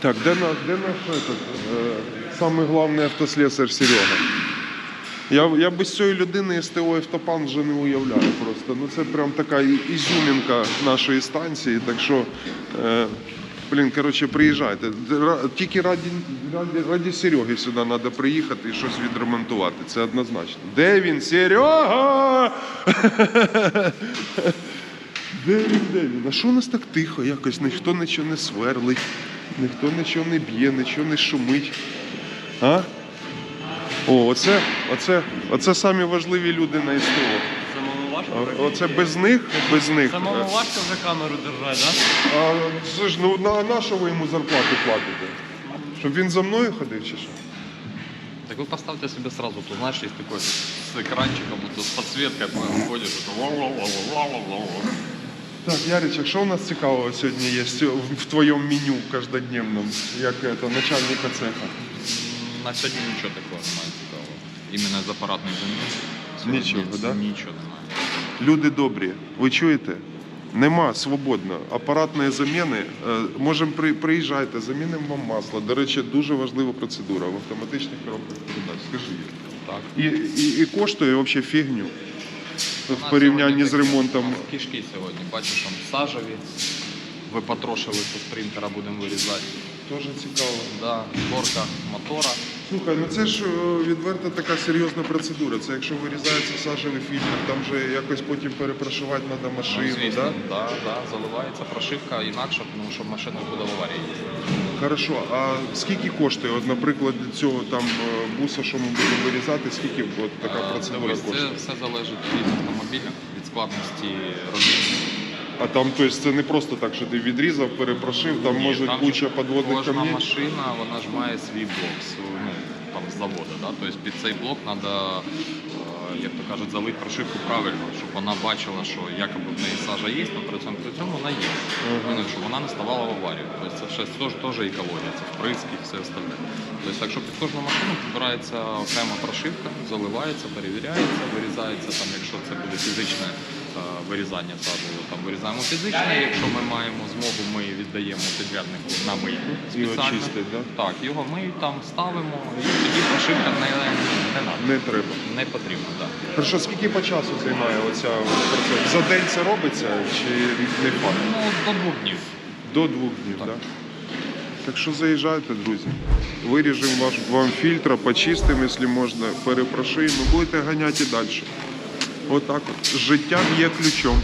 Так, де, на, де наш этот, е, самий головний автослесар Серега? Я, я без цієї людини СТО Автопан вже не уявляю просто. Ну це прям така ізюмінка нашої станції. Так що, е, блін, коротше, приїжджайте. Тільки раді, раді, раді Сереги сюди треба приїхати і щось відремонтувати. Це однозначно. Де він? Серега! Де він, де він? А що у нас так тихо? Якось ніхто нічого не сверлить, ніхто нічого не б'є, нічого не шумить. А? О, оце, оце, оце самі важливі люди на СТО. Самому важко? О- Оце без них, без них. Самому важко вже камеру держати, да? А це ж ну на, на що ви йому зарплату платите? Щоб він за мною ходив чи що? Так вы поставьте себе сразу, то знаешь, есть такой с экранчиком, вот с подсветкой прям ходит, это ла-ла-ла-ла-ла-ла-ла. Так, Яричек, що у нас цікавого сьогодні є в- твоєму меню каждодневному, як це, начальника цеха? На сьогодні нічого такого немає цікавого. Іменно з апаратних замін. Нічого, да? Нічого немає. Люди добрі, ви чуєте? Нема свободно. Апаратні заміни. е, Можемо при, приїжджайте, замінимо вам масло. До речі, дуже важлива процедура в автоматичних коробках передач. Скажи їй. Так. І, і, і коштує взагалі фігню в порівнянні з ремонтом. Кишки сьогодні, бачиш, там сажеві. Ви потрошили з принтера, будемо вирізати. Дуже цікаво. Да, зборка мотора. Слухай, ну це ж е, відверто така серйозна процедура. Це якщо вирізається сажевий фільтр, там же якось потім перепрошувати треба машину, Ну, звісно, да? да, да, заливається прошивка інакше, тому що машина буде в аварії. Хорошо, а скільки коштує? От, наприклад, цього там е, буса, що ми будемо вирізати, скільки от така процедура коштує? це все залежить від автомобіля, від складності робіт. А там, тобто, це не просто так, що ти відрізав, перепрошив, там Ні, може там куча же підводних Кожна камней. машина, вона ж має свій блок, свою, ну, там, з заводу. Да? Тобто під цей блок треба, як то кажуть, залити прошивку правильно, щоб вона бачила, що якоби в неї сажа є, але при цьому, при цьому вона є. Ну, щоб вона не ставала в аварію. Тобто це ще теж, екологія, це вприски і все остальне. Тобто, так що під кожну машину підбирається окрема прошивка, заливається, перевіряється, вирізається там, якщо це буде фізичне вирізання саду, там вирізаємо фізичне. Якщо ми маємо змогу, ми віддаємо підряднику на мийку спеціально. очистить, да? Так, його миють там, ставимо, і тоді прошивка не, не, надо. Не треба. не потрібно. Да. Хорошо, скільки по часу займає оця процес? За день це робиться чи не факт? Ну, до двох днів. До двох днів, так? Так. Так що заїжджайте, друзі. Виріжемо вам фільтра, почистимо, якщо можна, перепрошуємо, будете ганяти далі. Отак от. Життя є ключом.